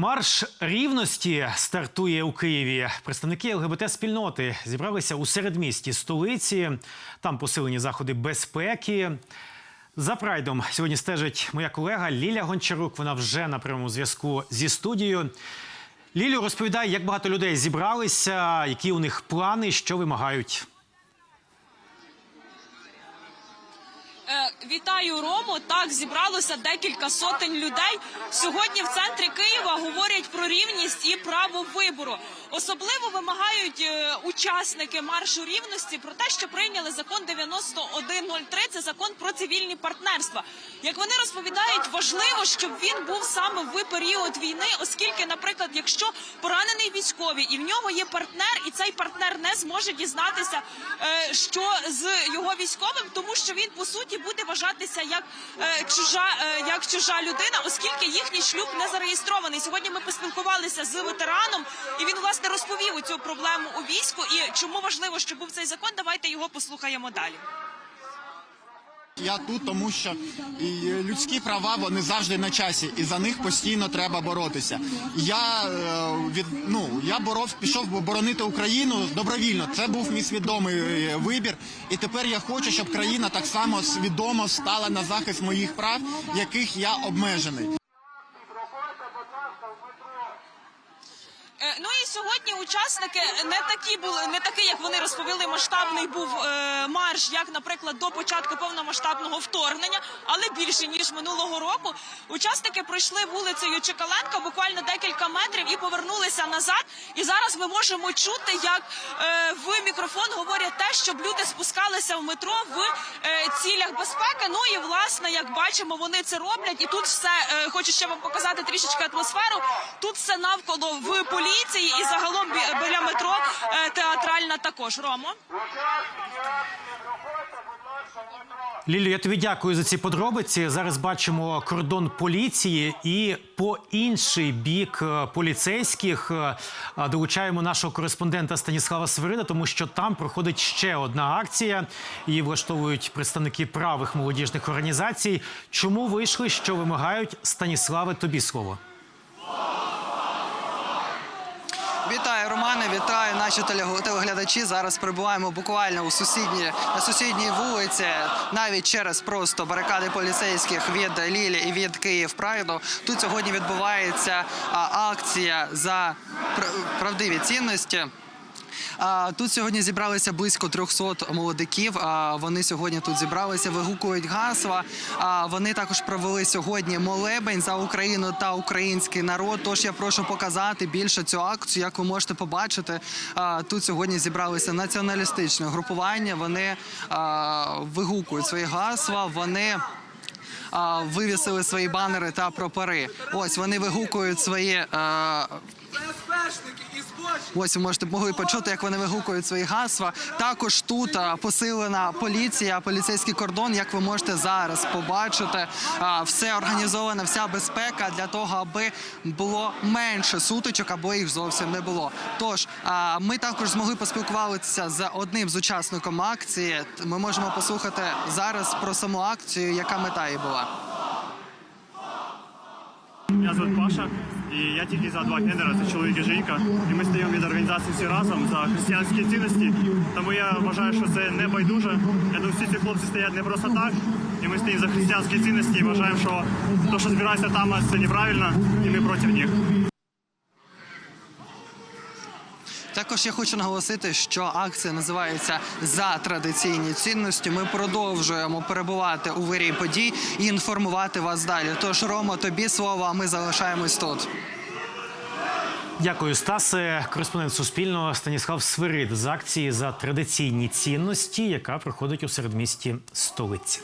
Марш рівності стартує у Києві. Представники ЛГБТ-спільноти зібралися у середмісті столиці. Там посилені заходи безпеки. За прайдом сьогодні стежить моя колега Ліля Гончарук. Вона вже на прямому зв'язку зі студією. Лілю розповідає, як багато людей зібралися, які у них плани, що вимагають. Е, Вітаю Рому. Так зібралося декілька сотень людей. Сьогодні в центрі Києва говорять про рівність і право вибору. Особливо вимагають е, учасники маршу рівності про те, що прийняли закон 9103, Це закон про цивільні партнерства. Як вони розповідають, важливо, щоб він був саме в період війни, оскільки, наприклад, якщо поранений військовий і в нього є партнер, і цей партнер не зможе дізнатися, е, що з його військовим, тому що він по суті буде вважатися як е, чужа, е, як чужа людина, оскільки їхній шлюб не зареєстрований. Сьогодні ми поспілкувалися з ветераном, і він власне розповів цю проблему у війську і чому важливо, щоб був цей закон. Давайте його послухаємо далі. Я тут, тому що і людські права вони завжди на часі, і за них постійно треба боротися. Я е, від ну я боров, пішов боронити Україну добровільно. Це був мій свідомий е, вибір. І тепер я хочу, щоб країна так само свідомо стала на захист моїх прав, яких я обмежений. Е, Ну і сьогодні учасники не такі були, не такі, як вони розповіли. Масштабний був е, марш, як, наприклад, до початку повномасштабного вторгнення, але більше ніж минулого року. Учасники пройшли вулицею Чекаленка буквально декілька метрів і повернулися назад. І зараз ми можемо чути, як е, в мікрофон говорять те, щоб люди спускалися в метро в е, цілях безпеки. Ну і власне, як бачимо, вони це роблять. І тут все е, хочу ще вам показати трішечки атмосферу. Тут все навколо в поліції і загалом біля метро е, театральна також. Ромо. Лілю, я тобі дякую за ці подробиці. Зараз бачимо кордон поліції і по інший бік е, поліцейських е, е, долучаємо нашого кореспондента Станіслава Свирида, тому що там проходить ще одна акція. Її влаштовують представники правих молодіжних організацій. Чому вийшли, що вимагають Станіславе? Тобі слово. Вітаю, Романе, вітаю наші телег- телеглядачі. Зараз перебуваємо буквально у сусідній на сусідній вулиці, навіть через просто барикади поліцейських від Лілі і від Київ Прайду. Тут сьогодні відбувається акція за пр- правдиві цінності. Тут сьогодні зібралися близько 300 молодиків. Вони сьогодні тут зібралися, вигукують гасла. Вони також провели сьогодні молебень за Україну та український народ. Тож я прошу показати більше цю акцію. Як ви можете побачити, тут сьогодні зібралися націоналістичне групування. Вони вигукують свої гасла. Вони вивісили свої банери та прапори. Ось вони вигукують свої. А, Ось ви можете могли почути, як вони вигукують свої гасла. Також тут посилена поліція, поліцейський кордон. Як ви можете зараз побачити, все організовано, вся безпека для того, аби було менше сутичок, або їх зовсім не було. Тож ми також змогли поспілкуватися з одним з учасником акції. Ми можемо послухати зараз про саму акцію, яка мета її була. Мене звати Паша, і я тільки за два гендера, це чоловік і жінка. І ми стоїмо від організації всі разом за християнські цінності. Тому я вважаю, що це не байдуже. Я думаю, всі ці хлопці стоять не просто так. І ми стоїмо за християнські цінності і вважаємо, що те, що збирається там, це неправильно, і ми проти них. Також я хочу наголосити, що акція називається за традиційні цінності. Ми продовжуємо перебувати у вирі подій і інформувати вас далі. Тож, Рома, тобі слово, а ми залишаємось тут. Дякую, Стасе. Кореспондент Суспільного Станіслав Свирид з акції за традиційні цінності, яка проходить у середмісті столиці.